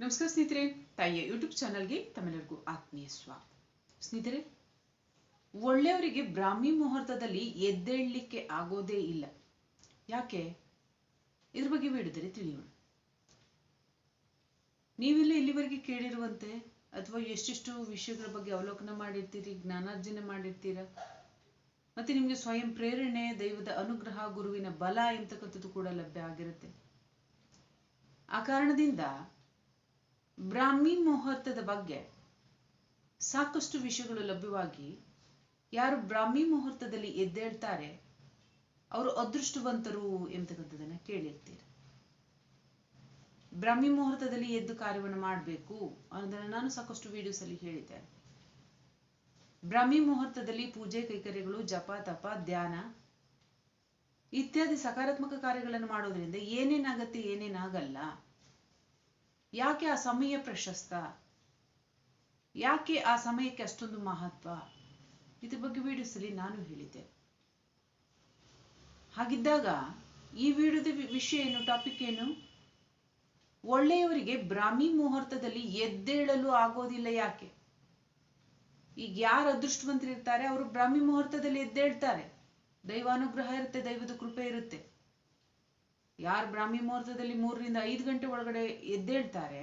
ನಮಸ್ಕಾರ ಸ್ನೇಹಿತರೆ, ತಾಯಿಯ ಯೂಟ್ಯೂಬ್ ಚಾನಲ್ಗೆ ತಮ್ಮೆಲ್ಲರಿಗೂ ಆತ್ಮೀಯ ಸ್ವಾಗತ. ಸ್ನೇಹಿತರೆ, ಒಳ್ಳೆಯವರಿಗೆ ಬ್ರಾಹ್ಮಿ ಮುಹೂರ್ತದಲ್ಲಿ ಎದ್ದೇಳಲಿಕ್ಕೆ ಆಗೋದೇ ಇಲ್ಲ. ಯಾಕೆ? ಇದ್ರ ಬಗ್ಗೆ ಬೇಡಿದರೆ ತಿಳಿಯೋಣ. ನೀವೆಲ್ಲ ಇಲ್ಲಿವರೆಗೆ ಕೇಳಿರುವಂತೆ ಅಥವಾ ಎಷ್ಟೆಷ್ಟು ವಿಷಯಗಳ ಬಗ್ಗೆ ಅವಲೋಕನ ಮಾಡಿರ್ತೀರಿ, ಜ್ಞಾನಾರ್ಜನೆ ಮಾಡಿರ್ತೀರ? ಮತ್ತೆ ನಿಮಗೆ ಸ್ವಯಂ ಪ್ರೇರಣೆ, ದೈವದ ಅನುಗ್ರಹ, ಗುರುವಿನ ಬಲ ಎಂತಕ್ಕಂಥದ್ದು ಕೂಡ ಲಭ್ಯ ಆಗಿರುತ್ತೆ. ಆ ಕಾರಣದಿಂದ ಬ್ರಾಹ್ಮಿ ಮುಹೂರ್ತದ ಬಗ್ಗೆ ಸಾಕಷ್ಟು ವಿಷಯಗಳು ಲಭ್ಯವಾಗಿ ಯಾರು ಬ್ರಾಹ್ಮಿ ಮುಹೂರ್ತದಲ್ಲಿ ಎದ್ದೇಳ್ತಾರೆ, ಅವರು ಅದೃಷ್ಟವಂತರು ಎಂತಕ್ಕಂಥದ್ದನ್ನ ಕೇಳಿರ್ತೀರ. ಬ್ರಾಹ್ಮಿ ಮುಹೂರ್ತದಲ್ಲಿ ಎದ್ದು ಕಾರ್ಯವನ್ನು ಮಾಡಬೇಕು ಅನ್ನೋದನ್ನ ನಾನು ಸಾಕಷ್ಟು ವಿಡಿಯೋಸ್ ಅಲ್ಲಿ ಹೇಳಿದ್ದೇನೆ. ಬ್ರಾಹ್ಮಿ ಮುಹೂರ್ತದಲ್ಲಿ ಪೂಜೆ, ಕೈಕರ್ಯಗಳು, ಜಪ, ತಪ, ಧ್ಯಾನ ಇತ್ಯಾದಿ ಸಕಾರಾತ್ಮಕ ಕಾರ್ಯಗಳನ್ನು ಮಾಡೋದ್ರಿಂದ ಏನೇನಾಗತ್ತೆ, ಏನೇನಾಗಲ್ಲ ಯಾಕೆ ಆ ಸಮಯ ಪ್ರಶಸ್ತ? ಯಾಕೆ ಆ ಸಮಯಕ್ಕೆ ಅಷ್ಟೊಂದು ಮಹತ್ವ? ಇದ್ರ ಬಗ್ಗೆ ವೀಡಿಯೋ ಅಲ್ಲಿ ನಾನು ಹೇಳಿದ್ದೆ. ಹಾಗಿದ್ದಾಗ ಈ ವಿಡಿಯೋದ ವಿಷಯ ಏನು ಟಾಪಿಕ್ ಏನು? ಒಳ್ಳೆಯವರಿಗೆ ಬ್ರಾಹ್ಮಿ ಮುಹೂರ್ತದಲ್ಲಿ ಎದ್ದೇಳಲು ಆಗೋದಿಲ್ಲ ಯಾಕೆ? ಈಗ ಯಾರು ಅದೃಷ್ಟವಂತರಿರ್ತಾರೆ, ಅವರು ಬ್ರಾಹ್ಮಿ ಮುಹೂರ್ತದಲ್ಲಿ ಎದ್ದೇಳ್ತಾರೆ. ದೈವಾನುಗ್ರಹ ಇರುತ್ತೆ, ದೈವದ ಕೃಪೆ ಇರುತ್ತೆ. ಯಾರು ಬ್ರಾಹ್ಮಿ ಮುಹೂರ್ತದಲ್ಲಿ ಮೂರರಿಂದ ಐದು ಗಂಟೆ ಒಳಗಡೆ ಎದ್ದೇಳ್ತಾರೆ,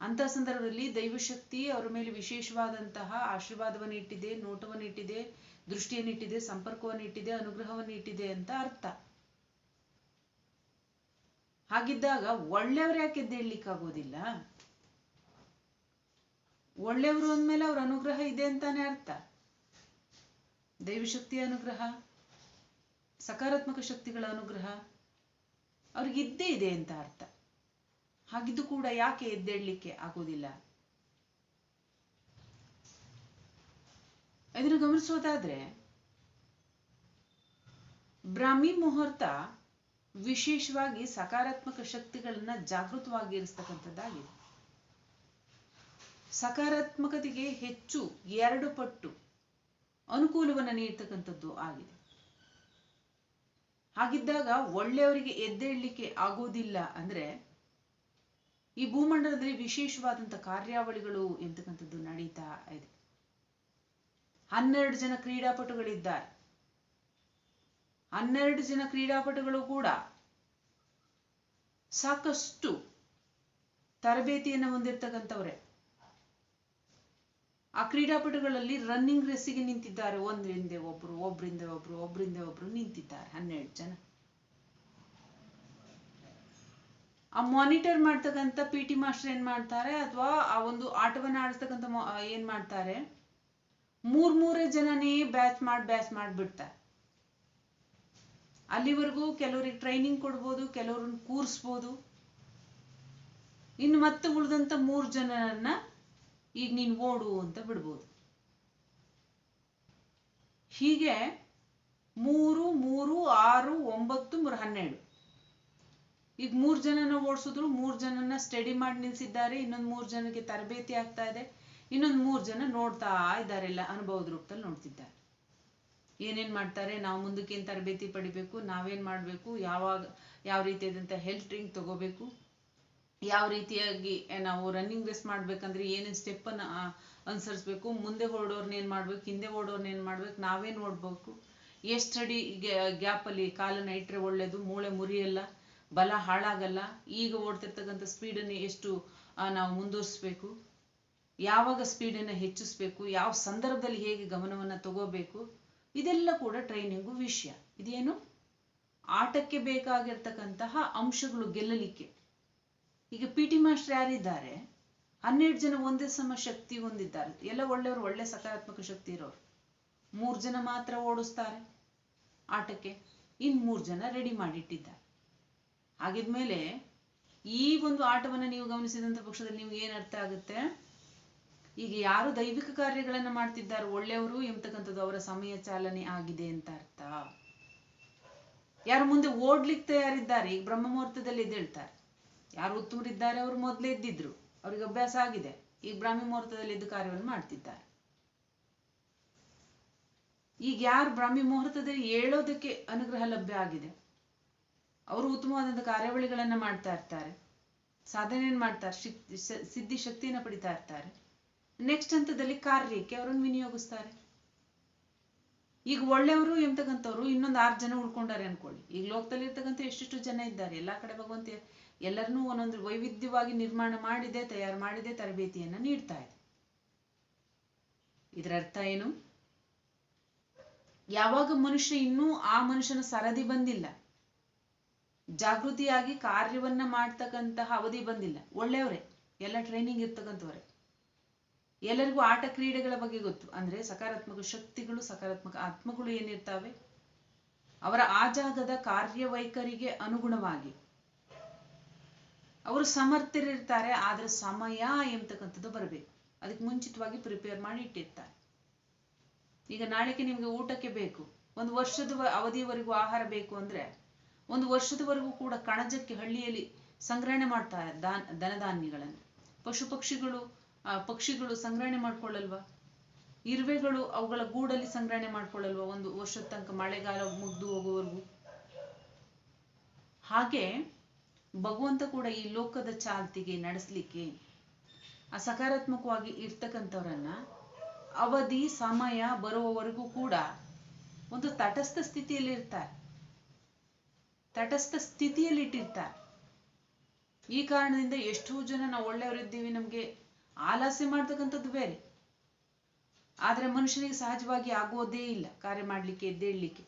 ಅಂತ ಸಂದರ್ಭದಲ್ಲಿ ದೈವಶಕ್ತಿ ಅವರ ಮೇಲೆ ವಿಶೇಷವಾದಂತಹ ಆಶೀರ್ವಾದವನ್ನು ಇಟ್ಟಿದೆ, ನೋಟವನ್ನು ಇಟ್ಟಿದೆ, ದೃಷ್ಟಿಯನ್ನು ಇಟ್ಟಿದೆ, ಸಂಪರ್ಕವನ್ನು ಇಟ್ಟಿದೆ, ಅನುಗ್ರಹವನ್ನು ಇಟ್ಟಿದೆ ಅಂತ ಅರ್ಥ. ಹಾಗಿದ್ದಾಗ ಒಳ್ಳೆಯವ್ರು ಯಾಕೆ ಎದ್ದೇಳ್ಲಿಕ್ಕಾಗೋದಿಲ್ಲ ಒಳ್ಳೆಯವರು ಅಂದಮೇಲೆ ಅವ್ರ ಅನುಗ್ರಹ ಇದೆ ಅಂತಾನೆ ಅರ್ಥ. ದೈವಶಕ್ತಿಯ ಅನುಗ್ರಹ. ಸಕಾರಾತ್ಮಕ ಶಕ್ತಿಗಳ ಅನುಗ್ರಹ ಅವ್ರಿಗೆ ಇದ್ದೇ ಇದೆ ಅಂತ ಅರ್ಥ. ಹಾಗಿದ್ದು ಕೂಡ ಯಾಕೆ ಎದ್ದೇಳಲಿಕ್ಕೆ ಆಗೋದಿಲ್ಲ? ಇದನ್ನು ಗಮನಿಸೋದಾದ್ರೆ ಬ್ರಾಹ್ಮಿ ಮುಹೂರ್ತ ವಿಶೇಷವಾಗಿ ಸಕಾರಾತ್ಮಕ ಶಕ್ತಿಗಳನ್ನ ಜಾಗೃತವಾಗಿರಿಸ್ತಕ್ಕಂಥದ್ದಾಗಿದೆ ಸಕಾರಾತ್ಮಕತೆಗೆ ಹೆಚ್ಚು ಎರಡು ಪಟ್ಟು ಅನುಕೂಲವನ್ನು ನೀಡ್ತಕ್ಕಂಥದ್ದು ಆಗಿದೆ. ಹಾಗಿದ್ದಾಗ ಒಳ್ಳೆಯವರಿಗೆ ಎದ್ದೇಳಲಿಕ್ಕೆ ಆಗೋದಿಲ್ಲ ಅಂದ್ರೆ ಈ ಭೂಮಂಡಲದಲ್ಲಿ ವಿಶೇಷವಾದಂಥ ಕಾರ್ಯಾವಳಿಗಳು ಎಂತಕ್ಕಂಥದ್ದು ನಡೀತಾ ಇದೆ. ಹನ್ನೆರಡು ಜನ ಕ್ರೀಡಾಪಟುಗಳಿದ್ದಾರೆ. ಹನ್ನೆರಡು ಜನ ಕ್ರೀಡಾಪಟುಗಳು ಕೂಡ ಸಾಕಷ್ಟು ತರಬೇತಿಯನ್ನು ಹೊಂದಿರ್ತಕ್ಕಂಥವ್ರೆ. ಆ ಕ್ರೀಡಾಪಟುಗಳಲ್ಲಿ ರನ್ನಿಂಗ್ ರೇಸಿಗೆ ನಿಂತಿದ್ದಾರೆ. ಒಂದರಿಂದ ಒಬ್ರು, ಒಬ್ರಿಂದ ಒಬ್ರು ಒಬ್ರಿಂದ ಒಬ್ರು ನಿಂತಿದ್ದಾರೆ. ಹನ್ನೆರಡು ಜನ. ಆ ಮಾನಿಟರ್ ಮಾಡ್ತಕ್ಕಂಥ ಪಿ ಟಿ ಮಾಸ್ಟರ್ ಏನ್ ಮಾಡ್ತಾರೆ? ಅಥವಾ ಆ ಒಂದು ಆಟವನ್ನ ಆಡಿಸ್ತಕ್ಕಂಥ ಏನ್ ಮಾಡ್ತಾರೆ? ಮೂರ್ ಮೂರೇ ಜನನೇ ಬ್ಯಾಚ್ ಮಾಡಿ ಬ್ಯಾಚ್ ಮಾಡಿಬಿಡ್ತಾರೆ. ಅಲ್ಲಿವರೆಗೂ ಕೆಲವರಿಗೆ ಟ್ರೈನಿಂಗ್ ಕೊಡ್ಬೋದು, ಕೆಲವ್ರನ್ನ ಕೂರಿಸ್ಬೋದು. ಇನ್ನು ಮತ್ತೆ ಉಳಿದಂತ ಮೂರು ಜನರನ್ನ ಈಗ ನೀನು ಓಡು ಅಂತ ಬಿಡ್ಬೋದು. ಹೀಗೆ ಮೂರು ಮೂರು, ಆರು, ಒಂಬತ್ತು, ಮೂರು, ಹನ್ನೆರಡು. ಈಗ ಮೂರು ಜನನ ಓಡಿಸಿದ್ರು, ಮೂರು ಜನನ ಸ್ಟಡಿ ಮಾಡಿ ನಿಲ್ಸಿದ್ದಾರೆ, ಇನ್ನೊಂದು ಮೂರು ಜನಕ್ಕೆ ತರಬೇತಿ ಆಗ್ತಾ ಇದೆ, ಇನ್ನೊಂದು ಮೂರು ಜನ ನೋಡ್ತಾ ಇದ್ದಾರೆ, ಎಲ್ಲ ಅನುಭವದ ರೂಪದಲ್ಲಿ ನೋಡ್ತಿದ್ದಾರೆ. ಏನೇನ್ ಮಾಡ್ತಾರೆ, ನಾವು ಮುಂದಕ್ಕೆ ಏನ್ ತರಬೇತಿ ಪಡಿಬೇಕು, ನಾವೇನ್ ಮಾಡ್ಬೇಕು, ಯಾವಾಗ, ಯಾವ ರೀತಿಯಾದಂತ ಹೆಲ್ತ್ ಡ್ರಿಂಕ್ ತಗೋಬೇಕು ಯಾವ ರೀತಿಯಾಗಿ ನಾವು ರನ್ನಿಂಗ್ ರೇಸ್ ಮಾಡ್ಬೇಕಂದ್ರೆ ಏನೇನು ಸ್ಟೆಪ್ಪನ್ನು ಅನುಸರಿಸ್ಬೇಕು, ಮುಂದೆ ಓಡೋರ್ನ ಏನು ಮಾಡ್ಬೇಕು, ಹಿಂದೆ ಓಡೋರ್ನ ಏನು ಮಾಡ್ಬೇಕು, ನಾವೇನು ಓಡ್ಬೇಕು? ಎಷ್ಟು ಅಡಿ ಗ್ಯಾಪಲ್ಲಿ ಕಾಲನ್ನು ಇಟ್ಟರೆ ಒಳ್ಳೆಯದು ಮೂಳೆ ಮುರಿಯಲ್ಲ, ಬಲ ಹಾಳಾಗಲ್ಲ, ಈಗ ಓಡ್ತಿರ್ತಕ್ಕಂಥ ಸ್ಪೀಡನ್ನು ಎಷ್ಟು ನಾವು ಮುಂದುವರಿಸ್ಬೇಕು? ಯಾವಾಗ ಸ್ಪೀಡನ್ನು ಹೆಚ್ಚಿಸ್ಬೇಕು? ಯಾವ ಸಂದರ್ಭದಲ್ಲಿ ಹೇಗೆ ಗಮನವನ್ನು ತಗೋಬೇಕು? ಇದೆಲ್ಲ ಕೂಡ ಟ್ರೈನಿಂಗು ವಿಷಯ. ಇದೇನು? ಆಟಕ್ಕೆ ಬೇಕಾಗಿರ್ತಕ್ಕಂತಹ ಅಂಶಗಳು ಗೆಲ್ಲಲಿಕ್ಕೆ. ಈಗ ಪಿ ಟಿ ಮಾಸ್ಟರ್ ಯಾರಿದ್ದಾರೆ? ಹನ್ನೆರಡು ಜನ ಒಂದೇ ಸಮ ಶಕ್ತಿ ಹೊಂದಿದ್ದಾರೆ. ಎಲ್ಲ ಒಳ್ಳೆಯವರು ಒಳ್ಳೆ ಸಕಾರಾತ್ಮಕ ಶಕ್ತಿ ಇರೋರು. ಮೂರು ಜನ ಮಾತ್ರ ಓಡಿಸ್ತಾರೆ. ಆಟಕ್ಕೆ ಇನ್ ಮೂರು ಜನ ರೆಡಿ ಮಾಡಿಟ್ಟಿದ್ದಾರೆ. ಹಾಗಿದ್ಮೇಲೆ ಈ ಒಂದು ಆಟವನ್ನ ನೀವು ಗಮನಿಸಿದಂಥ ಪಕ್ಷದಲ್ಲಿ ನಿಮ್ಗೆ ಏನು ಅರ್ಥ ಆಗುತ್ತೆ? ಈಗ ಯಾರು ದೈವಿಕ ಕಾರ್ಯಗಳನ್ನು ಮಾಡ್ತಿದ್ದಾರೆ, ಒಳ್ಳೆಯವರು ಎಂಬತಕ್ಕಂಥದ್ದು ಅವರ ಸಮಯ ಚಾಲನೆ ಆಗಿದೆ ಅಂತ ಅರ್ಥ. ಯಾರು ಮುಂದೆ ಓಡ್ಲಿಕ್ಕೆ ತಯಾರಿದ್ದಾರೆ, ಈಗ ಬ್ರಹ್ಮ ಮುಹೂರ್ತದಲ್ಲಿ ಎದ್ದೇಳ್ತಾರೆ ಯಾರು ಉತ್ತಮರಿದ್ದಾರೆ ಅವರು ಮೊದಲೇ ಇದ್ದಿದ್ರು ಅವ್ರಿಗೆ ಅಭ್ಯಾಸ ಆಗಿದೆ. ಈಗ ಬ್ರಾಹ್ಮಿ ಮುಹೂರ್ತದಲ್ಲಿ ಇದ್ದ ಕಾರ್ಯವನ್ನು ಮಾಡ್ತಿದ್ದಾರೆ. ಈಗ ಯಾರು ಬ್ರಾಹ್ಮಿ ಮುಹೂರ್ತದಲ್ಲಿ ಏಳೋದಕ್ಕೆ ಅನುಗ್ರಹ ಲಭ್ಯ ಆಗಿದೆ? ಅವರು ಉತ್ತಮವಾದಂಥ ಕಾರ್ಯಾವಳಿಗಳನ್ನ ಮಾಡ್ತಾ ಇರ್ತಾರೆ. ಸಾಧನೆಯನ್ನು ಮಾಡ್ತಾರೆ ಸಿದ್ಧಿ ಶಕ್ತಿಯನ್ನು ಪಡಿತಾ ಇರ್ತಾರೆ. ನೆಕ್ಸ್ಟ್ ಹಂತದಲ್ಲಿ ಕಾರ್ಯಕ್ಕೆ ಅವರನ್ನು ವಿನಿಯೋಗಿಸ್ತಾರೆ. ಈಗ ಒಳ್ಳೆಯವರು ಎಂತಕ್ಕಂಥವ್ರು ಇನ್ನೊಂದು ಆರು ಜನ ಉಳ್ಕೊಂಡಾರೆ ಅನ್ಕೊಳ್ಳಿ. ಈಗ ಲೋಕದಲ್ಲಿ ಇರ್ತಕ್ಕಂಥ ಎಷ್ಟೆಷ್ಟು ಜನ ಇದ್ದಾರೆ? ಎಲ್ಲಾ ಕಡೆ ಭಗವಂತ ಎಲ್ಲರನ್ನೂ ಒಂದೊಂದು ವೈವಿಧ್ಯವಾಗಿ ನಿರ್ಮಾಣ ಮಾಡಿದೆ, ತಯಾರು ಮಾಡಿದೆ, ತರಬೇತಿಯನ್ನ ನೀಡ್ತಾ ಇದೆ. ಇದರ ಅರ್ಥ ಏನು? ಯಾವಾಗ ಮನುಷ್ಯ ಇನ್ನೂ ಆ ಮನುಷ್ಯನ ಸರದಿ ಬಂದಿಲ್ಲ, ಜಾಗೃತಿಯಾಗಿ ಕಾರ್ಯವನ್ನ ಮಾಡ್ತಕ್ಕಂತಹ ಅವಧಿ ಬಂದಿಲ್ಲ, ಒಳ್ಳೆಯವರೇ, ಎಲ್ಲ ಟ್ರೈನಿಂಗ್ ಇರ್ತಕ್ಕಂಥವ್ರೆ. ಎಲ್ಲರಿಗೂ ಆಟ ಕ್ರೀಡೆಗಳ ಬಗ್ಗೆ ಗೊತ್ತು, ಅಂದ್ರೆ ಸಕಾರಾತ್ಮಕ ಶಕ್ತಿಗಳು, ಸಕಾರಾತ್ಮಕ ಆತ್ಮಗಳು ಏನಿರ್ತಾವೆ? ಅವರ ಆ ಜಾಗದ ಕಾರ್ಯವೈಖರಿಗೆ ಅನುಗುಣವಾಗಿ ಅವರು ಸಮರ್ಥರಿರ್ತಾರೆ, ಆದ್ರೆ ಸಮಯ ಎಂಬತಕ್ಕಂಥದ್ದು ಬರಬೇಕು. ಅದಕ್ಕೆ ಮುಂಚಿತವಾಗಿ ಪ್ರಿಪೇರ್ ಮಾಡಿ ಇಟ್ಟಿರ್ತಾರೆ. ಈಗ ನಾಳೆಗೆ ನಿಮ್ಗೆ ಊಟಕ್ಕೆ ಬೇಕು. ಒಂದು ವರ್ಷದ ಅವಧಿಯವರೆಗೂ ಆಹಾರ ಬೇಕು ಅಂದ್ರೆ, ಒಂದು ವರ್ಷದವರೆಗೂ ಕೂಡ ಕಣಜಕ್ಕೆ ಹಳ್ಳಿಯಲ್ಲಿ ಸಂಗ್ರಹಣೆ ಮಾಡ್ತಾರೆ ದಾನ್ ಧನಧಾನ್ಯಗಳನ್ನು. ಪಶು ಪಕ್ಷಿಗಳು ಪಕ್ಷಿಗಳು ಸಂಗ್ರಹಣೆ ಮಾಡ್ಕೊಳ್ಳಲ್ವಾ? ಇರುವೆಗಳು ಅವುಗಳ ಗೂಡಲ್ಲಿ ಸಂಗ್ರಹಣೆ ಮಾಡ್ಕೊಳ್ಳಲ್ವಾ ಒಂದು ವರ್ಷದ ತನಕ? ಮಳೆಗಾಲ ಮುಗ್ದು ಹೋಗುವವರೆಗೂ ಹಾಗೆ ಭಗವಂತ ಕೂಡ ಈ ಲೋಕದ ಚಾಲ್ತಿಗೆ ನಡೆಸಲಿಕ್ಕೆ ಸಕಾರಾತ್ಮಕವಾಗಿ ಇರ್ತಕ್ಕಂಥವ್ರನ್ನ ಅವಧಿ, ಸಮಯ ಬರುವವರೆಗೂ ಕೂಡ ಒಂದು ತಟಸ್ಥ ಸ್ಥಿತಿಯಲ್ಲಿ ಇರ್ತಾರೆ ತಟಸ್ಥ ಸ್ಥಿತಿಯಲ್ಲಿ ಇಟ್ಟಿರ್ತಾರೆ ಈ ಕಾರಣದಿಂದ ಎಷ್ಟೋ ಜನ ನಾವು ಒಳ್ಳೆಯವರಿದ್ದೀವಿ, ನಮ್ಗೆ ಆಲಸ್ಯ ಮಾಡ್ತಕ್ಕಂಥದ್ದು ಬೇರೆ. ಆದ್ರೆ ಮನುಷ್ಯನಿಗೆ ಸಹಜವಾಗಿ ಆಗೋದೇ ಇಲ್ಲ, ಕಾರ್ಯ ಮಾಡ್ಲಿಕ್ಕೆ, ಎದ್ದೇಳ್ಲಿಕ್ಕೆ.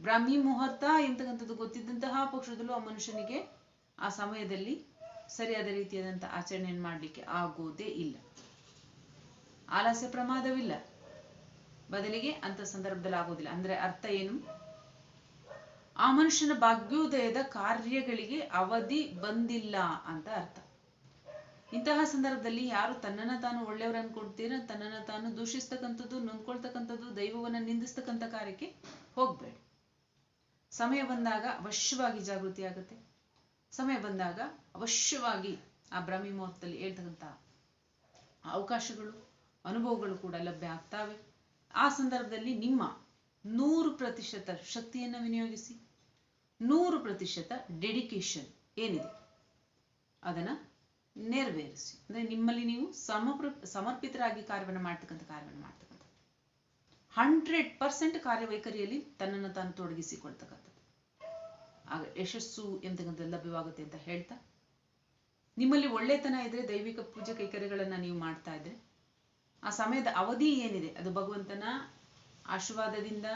ಬ್ರಾಹ್ಮಿ ಮುಹೂರ್ತ ಎಂತಕ್ಕಂಥದ್ದು ಗೊತ್ತಿದ್ದಂತಹ ಪಕ್ಷದಲ್ಲೂ ಆ ಮನುಷ್ಯನಿಗೆ ಆ ಸಮಯದಲ್ಲಿ ಸರಿಯಾದ ರೀತಿಯಾದಂತಹ ಆಚರಣೆಯನ್ನು ಮಾಡ್ಲಿಕ್ಕೆ ಆಗೋದೇ ಇಲ್ಲ. ಆಲಸ್ಯ ಪ್ರಮಾದವಿಲ್ಲ. ಬದಲಿಗೆ ಅಂತ ಸಂದರ್ಭದಲ್ಲಿ ಆಗೋದಿಲ್ಲ. ಅಂದ್ರೆ ಅರ್ಥ ಏನು? ಆ ಮನುಷ್ಯನ ಭಾಗ್ಯೋದಯದ ಕಾರ್ಯಗಳಿಗೆ ಅವಧಿ ಬಂದಿಲ್ಲ ಅಂತ ಅರ್ಥ. ಇಂತಹ ಸಂದರ್ಭದಲ್ಲಿ ಯಾರು ತನ್ನನ್ನು ತಾನು ಒಳ್ಳೆಯವರು ಕೊಡ್ತೀರ ತನ್ನನ್ನು ತಾನು ದೂಷಿಸ್ತಕ್ಕಂಥದ್ದು, ನೊಂದ್ಕೊಳ್ತಕ್ಕಂಥದ್ದು, ದೈವವನ್ನ ನಿಂದಿಸ್ತಕ್ಕಂಥ ಕಾರ್ಯಕ್ಕೆ ಹೋಗ್ಬೇಡಿ. ಸಮಯ ಬಂದಾಗ ಅವಶ್ಯವಾಗಿ ಜಾಗೃತಿ ಆಗುತ್ತೆ. ಸಮಯ ಬಂದಾಗ ಅವಶ್ಯವಾಗಿ ಆ ಬ್ರಾಹ್ಮಿ ಮುಹೂರ್ತದಲ್ಲಿ ಹೇಳ್ತಕ್ಕಂಥ ಅವಕಾಶಗಳು, ಅನುಭವಗಳು ಕೂಡ ಲಭ್ಯ ಆಗ್ತಾವೆ. ಆ ಸಂದರ್ಭದಲ್ಲಿ ನಿಮ್ಮ ನೂರು ಪ್ರತಿಶತ ಶಕ್ತಿಯನ್ನು ವಿನಿಯೋಗಿಸಿ, ನೂರು ಪ್ರತಿಶತ ಡೆಡಿಕೇಶನ್ ಏನಿದೆ? ಅದನ್ನ ನೆರವೇರಿಸಿ. ಅಂದ್ರೆ ನಿಮ್ಮಲ್ಲಿ ನೀವು ಸಮಪ್ರ, ಸಮರ್ಪಿತರಾಗಿ ಕಾರ್ಯವನ್ನು ಮಾಡ್ತಕ್ಕಂಥ ಕಾರ್ಯವನ್ನು ಮಾಡ್ತಕ್ಕಂಥ ಹಂಡ್ರೆಡ್ ಪರ್ಸೆಂಟ್ ಕಾರ್ಯವೈಖರಿಯಲ್ಲಿ ತನ್ನನ್ನು ತಾನು ತೊಡಗಿಸಿಕೊಳ್ತಕ್ಕಂಥದ್ದು. ಆಗ ಯಶಸ್ಸು ಎಂತಕ್ಕಂಥದ್ದು ಲಭ್ಯವಾಗುತ್ತೆ ಅಂತ ಹೇಳ್ತಾ, ನಿಮ್ಮಲ್ಲಿ ಒಳ್ಳೆತನ ಇದ್ರೆ ದೈವಿಕ ಪೂಜೆ ಕೈಕರ್ಯಗಳನ್ನ ನೀವು ಮಾಡ್ತಾ ಇದ್ರೆ, ಆ ಸಮಯದ ಅವಧಿ ಏನಿದೆ, ಅದು ಭಗವಂತನ ಆಶೀರ್ವಾದದಿಂದ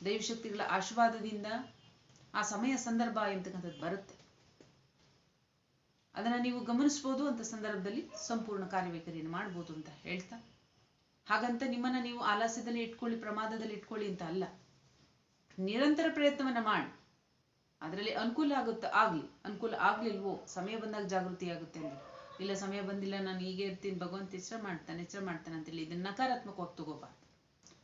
ದೈವಶಕ್ತಿಗಳ ಆಶೀರ್ವಾದದಿಂದ ಆ ಸಮಯ ಸಂದರ್ಭ ಎಂತಕ್ಕಂಥದ್ದು ಬರುತ್ತೆ. ಅದನ್ನ ನೀವು ಗಮನಿಸ್ಬೋದು ಅಂತ ಸಂದರ್ಭದಲ್ಲಿ ಸಂಪೂರ್ಣ ಕಾರ್ಯವೈಖರಿಯನ್ನು ಮಾಡ್ಬೋದು ಅಂತ ಹೇಳ್ತಾ ಹಾಗಂತ ನಿಮ್ಮನ್ನ ನೀವು ಆಲಾಸ್ಯದಲ್ಲಿ ಇಟ್ಕೊಳ್ಳಿ, ಪ್ರಮಾದದಲ್ಲಿ ಇಟ್ಕೊಳ್ಳಿ ಅಂತ ಅಲ್ಲ. ನಿರಂತರ ಪ್ರಯತ್ನವನ್ನ ಮಾಡಿ. ಅದರಲ್ಲಿ ಅನುಕೂಲ ಆಗುತ್ತ? ಆಗ್ಲಿ. ಅನುಕೂಲ ಆಗ್ಲಿಲ್ವೋ? ಸಮಯ ಬಂದಾಗ ಜಾಗೃತಿ ಆಗುತ್ತೆ ಅಂದ್ರೆ. ಇಲ್ಲ, ಸಮಯ ಬಂದಿಲ್ಲ, ನಾನು ಹೀಗೆ ಇರ್ತೀನಿ, ಭಗವಂತ ಎಚ್ಚರ ಮಾಡ್ತಾನೆ ಎಚ್ಚರ ಮಾಡ್ತಾನೆ ಅಂತೇಳಿ ಇದನ್ನ ನಕಾರಾತ್ಮಕವಾಗಿ ತಗೋಬಾರ್ದು.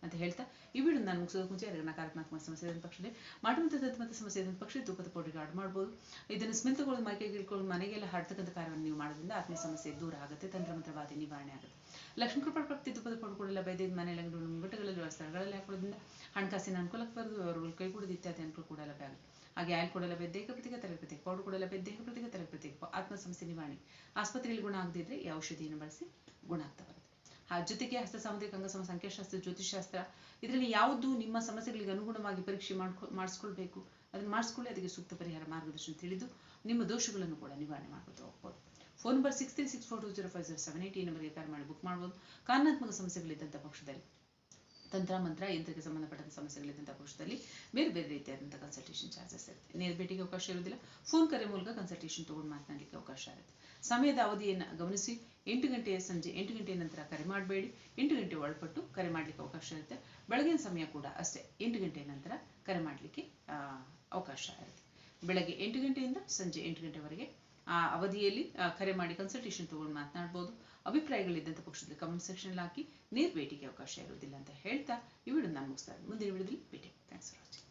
ಅಂತ ಹೇಳ್ತಾ ಬಿಡು ನಾನು ಮುಗಿಸೋದು ಮುಂಚೆ ನಕಾರಾತ್ಮಕ ಸಮಸ್ಯೆ ಇದ್ದ ಪಕ್ಷದಲ್ಲಿ ಮಾಡುವಂಥ ತತ್ಮತ ಸಮಸ್ಯೆ ಇದ್ದ ಪಕ್ಷ ತೂಕದ ಪೌಡ್ರಿಗೆ ಆಡ್ ಮಾಡ್ಬೋದು. ಇದನ್ನು ಸ್ಮಿತಗೊಳ್ಳೋದು ಮೈಕೈಗೆ ಮನೆಗೆಲ್ಲ ಹಾಡ್ತಕ್ಕಂಥ ಕಾರ್ಯವನ್ನು ನೀವು ಮಾಡೋದ್ರಿಂದ ಆತ್ಮೀಯ ಸಮಸ್ಯೆ ದೂರ ಆಗುತ್ತೆ ತಂತ್ರಮಂತ್ರವಾದಿ ನಿವಾರಣೆ ಆಗುತ್ತೆ. ಲಕ್ಷ್ಮೀ ಕೃಪಾ ಪ್ರಾಪ್ತಿ ತುಪ್ಪದ ಪಡ್ಕೊಳ್ಳಲ್ಲ ಬೈದಿದ್ದ ಮನೆಯಲ್ಲಿ ಅಂಗಡಿ ಮುಂಗಟ್ಟಗಳಲ್ಲಿ ಸ್ಥಳಗಳಲ್ಲಿ ಹಾಕೊಳ್ಳೋದ್ರಿಂದ ಹಣಕಾಸಿನ ಅನುಕೂಲಕ್ಕೆ ಬರೋದು ಅವರು ಕೈ ಕೊಡೋದು ಇತ್ಯಾದಿ ಅನುಕೂಲ ಕೂಡ ಲಭ್ಯ ಹಾಗೆ ಆಯ್ಲ್ ಕೂಡ ಲಭ್ಯ, ದೇಹ ಪ್ರತಿಗೆ ತಲೆ ಪ್ರತ್ಯೇಕ ಪೌಡರ್ ಕೂಡ ಲಭ್ಯ, ದೇಹ ಪ್ರತಿಗೆ ತಲೆ ಪ್ರತ್ಯೇಕ ಆತ್ಮ ಸಮಸ್ಯೆ ನಿವಾರಣೆ. ಆಸ್ಪತ್ರೆಯಲ್ಲಿ ಗುಣ ಆಗದಿದ್ರೆ ಈ ಔಷಧಿಯನ್ನು ಬಳಸಿ ಗುಣ ಆಗ್ತಾ ಬರುತ್ತೆ. ಆ ಜೊತೆಗೆ ಹಸ್ತ ಸಾಮುದ್ರಿಕ, ಅಂಗಸಮ, ಸಂಖ್ಯಾಶಾಸ್ತ್ರ ಜ್ಯೋತಿಷಾಸ್ತ್ರ ಇದರಲ್ಲಿ ಯಾವುದು ನಿಮ್ಮ ಸಮಸ್ಯೆಗಳಿಗೆ ಅನುಗುಣವಾಗಿ ಪರೀಕ್ಷೆ ಮಾಡ್ಕೊ, ಮಾಡಿಸ್ಕೊಳ್ಬೇಕು, ಅದನ್ನು ಮಾಡಿಸ್ಕೊಳ್ಳಿ, ಅದಕ್ಕೆ ಸೂಕ್ತ ಪರಿಹಾರ ಮಾರ್ಗದರ್ಶನ ತಿಳಿದು ನಿಮ್ಮ ದೋಷಗಳನ್ನು ಕೂಡ ನಿವಾರಣೆ ಮಾಡ್ಕೊತಾ ಹೋಗ್ಬೋದು. Phone number six three six four zero five zero seven call ಮಾಡಿ ಬುಕ್ ಮಾಡ್ಬೋದು. ಕಾರಣಾತ್ಮಕ ಸಮಸ್ಯೆಗಳಿದ್ದಂಥ ಪಕ್ಷದಲ್ಲಿ ತಂತ್ರ, ಮಂತ್ರ, ಯಂತ್ರಕ್ಕೆ ಸಂಬಂಧಪಟ್ಟಂತ ಸಮಸ್ಯೆಗಳಿದ್ದಂಥ ಪಕ್ಷದಲ್ಲಿ ಬೇರೆ ಬೇರೆ ರೀತಿಯಾದಂಥ ಕನ್ಸಲ್ಟೇಷನ್ ಚಾರ್ಜಸ್ ಇರುತ್ತೆ. ನೇರ ಭೇಟಿಗೆ ಅವಕಾಶ ಇರುವುದಿಲ್ಲ. ಫೋನ್ ಕರೆ ಮೂಲಕ ಕನ್ಸಲ್ಟೇಷನ್ ತಗೊಂಡು ಮಾತನಾಡಲಿಕ್ಕೆ ಅವಕಾಶ ಇರುತ್ತೆ. ಸಮಯದ ಅವಧಿಯನ್ನು ಗಮನಿಸಿ. ಎಂಟು ಗಂಟೆಯ ಸಂಜೆ, ಎಂಟು ಗಂಟೆಯ ನಂತರ ಕರೆ ಮಾಡಬೇಡಿ. ಎಂಟು ಗಂಟೆ ಒಳಪಟ್ಟು ಕರೆ ಮಾಡಲಿಕ್ಕೆ ಅವಕಾಶ ಇರುತ್ತೆ. ಬೆಳಗಿನ ಸಮಯ ಕೂಡ ಅಷ್ಟೇ. ಎಂಟು ಗಂಟೆಯ ನಂತರ ಕರೆ ಮಾಡಲಿಕ್ಕೆ ಅವಕಾಶ ಇರುತ್ತೆ. ಬೆಳಗ್ಗೆ ಎಂಟು ಗಂಟೆಯಿಂದ ಸಂಜೆ ಎಂಟು ಗಂಟೆವರೆಗೆ ಆ ಅವಧಿಯಲ್ಲಿ ಕರೆ ಮಾಡಿ ಕನ್ಸಲ್ಟೇಷನ್ ತಗೊಂಡು ಮಾತನಾಡ್ಬೋದು. ಅಭಿಪ್ರಾಯಗಳಿದ್ದಂಥ ಪಕ್ಷದಲ್ಲಿ ಕಮೆಂಟ್ ಸೆಕ್ಷನ್ ಹಾಕಿ. ನೇರ ಭೇಟಿಗೆ ಅವಕಾಶ ಇರುವುದಿಲ್ಲ ಅಂತ ಹೇಳ್ತಾ ಈ ವಿಡಿಯೋ ನಾನು ಮುಗಿಸ್ತಾ ಮುಂದಿನ ವಿಡಿಯೋದಲ್ಲಿ ಭೇಟಿ ಥ್ಯಾಂಕ್ಸ್ ಫಾರ್ ವಾಚಿಂಗ್